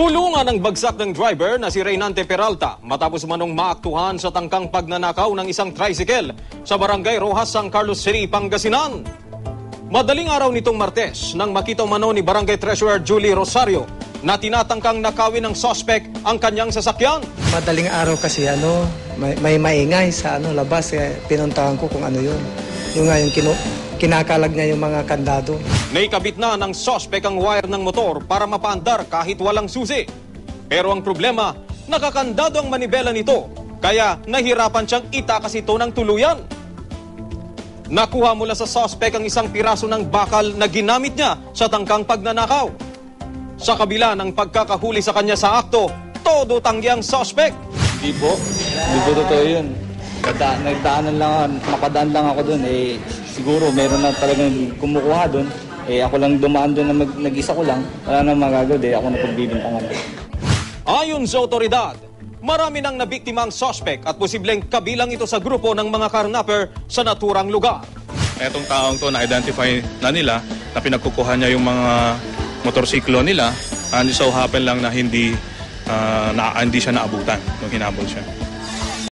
Kulungan ang bagsak ng driver na si Reynante Peralta matapos manong maaktuhan sa tangkang pagnanakaw ng isang tricycle sa barangay Rojas, San Carlos City, Pangasinan. Madaling araw nitong Martes nang makita umano ni Barangay Treasurer Julie Rosario na tinatangkang nakawin ng sospek ang kanyang sasakyan. Madaling araw kasi ano, may, may maingay sa ano labas kaya pinuntahan ko kung ano yun. Yung nga yung kinu, kinakalag niya yung mga kandado. Naikabit na ng sospek ang wire ng motor para mapaandar kahit walang susi. Pero ang problema, nakakandado ang manibela nito, kaya nahirapan siyang itakas ito ng tuluyan. Nakuha mula sa sospek ang isang piraso ng bakal na ginamit niya sa tangkang pagnanakaw. Sa kabila ng pagkakahuli sa kanya sa akto, todo tangyang sospek. Hindi po. Hindi po totoo yun. Nagda, nagdaanan lang, napadaan lang ako doon. Eh, siguro meron na talagang kumukuha doon. Eh, ako lang dumaan doon na mag, nag-isa ko lang. Wala nang magagawa. Eh, ako na pagbibintangan. Ayon sa otoridad, marami nang nabiktima ang sospek at posibleng kabilang ito sa grupo ng mga karnapper sa naturang lugar. Etong taong to na-identify na nila na pinagkukuha niya yung mga motorsiklo nila and so happen lang na hindi ah, na, hindi siya naabutan nung hinabol siya.